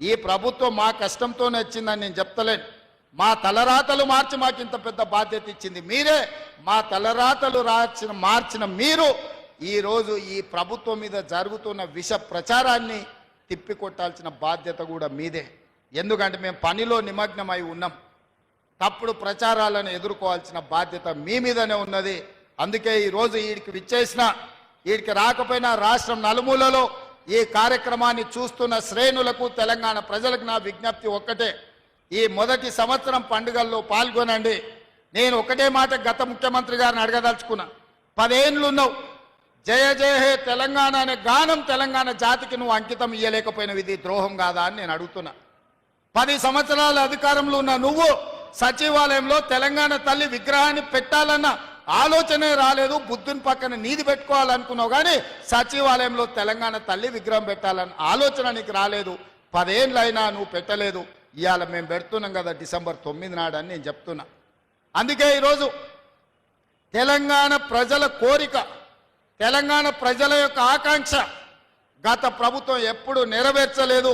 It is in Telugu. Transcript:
ఈ ప్రభుత్వం మా కష్టంతోనే వచ్చిందని నేను చెప్తలేను. మా తలరాతలు మార్చి మాకు ఇంత పెద్ద బాధ్యత ఇచ్చింది. మీరే మా తలరాతలు రాచిన మార్చిన మీరు ఈరోజు ఈ ప్రభుత్వం మీద జరుగుతున్న విష ప్రచారాన్ని తిప్పికొట్టాల్సిన బాధ్యత కూడా మీదే. ఎందుకంటే మేము పనిలో నిమగ్నమై ఉన్నాం. తప్పుడు ప్రచారాలను ఎదుర్కోవాల్సిన బాధ్యత మీ మీదనే ఉన్నది. అందుకే ఈరోజు వీడికి విచ్చేసిన వీడికి రాకపోయినా రాష్ట్రం నలుమూలలో ఈ కార్యక్రమాన్ని చూస్తున్న శ్రేణులకు తెలంగాణ ప్రజలకు నా విజ్ఞప్తి ఒక్కటే. ఈ మొదటి సంవత్సరం పండుగల్లో పాల్గొనండి. నేను ఒకటే మాట గత ముఖ్యమంత్రి గారిని అడగదలుచుకున్నా. పదేండ్లున్నావు. జయ జయ హే తెలంగాణ అనే గానం తెలంగాణ జాతికి నువ్వు అంకితం ఇయ్యలేకపోయినవి. ఇది ద్రోహం కాదా అని నేను అడుగుతున్నా. పది సంవత్సరాల అధికారంలో ఉన్న నువ్వు సచివాలయంలో తెలంగాణ తల్లి విగ్రహాన్ని పెట్టాలన్న ఆలోచనే రాలేదు బుద్ధుని పక్కన నీది పెట్టుకోవాలనుకున్నావు కానీ సచివాలయంలో తెలంగాణ తల్లి విగ్రహం పెట్టాలని ఆలోచన నీకు రాలేదు. పదేళ్ళైనా నువ్వు పెట్టలేదు. ఇవాళ మేము పెడుతున్నాం కదా డిసెంబర్ తొమ్మిది నాడు అని నేను చెప్తున్నా. అందుకే ఈరోజు తెలంగాణ ప్రజల కోరిక తెలంగాణ ప్రజల యొక్క ఆకాంక్ష గత ప్రభుత్వం ఎప్పుడు నెరవేర్చలేదు.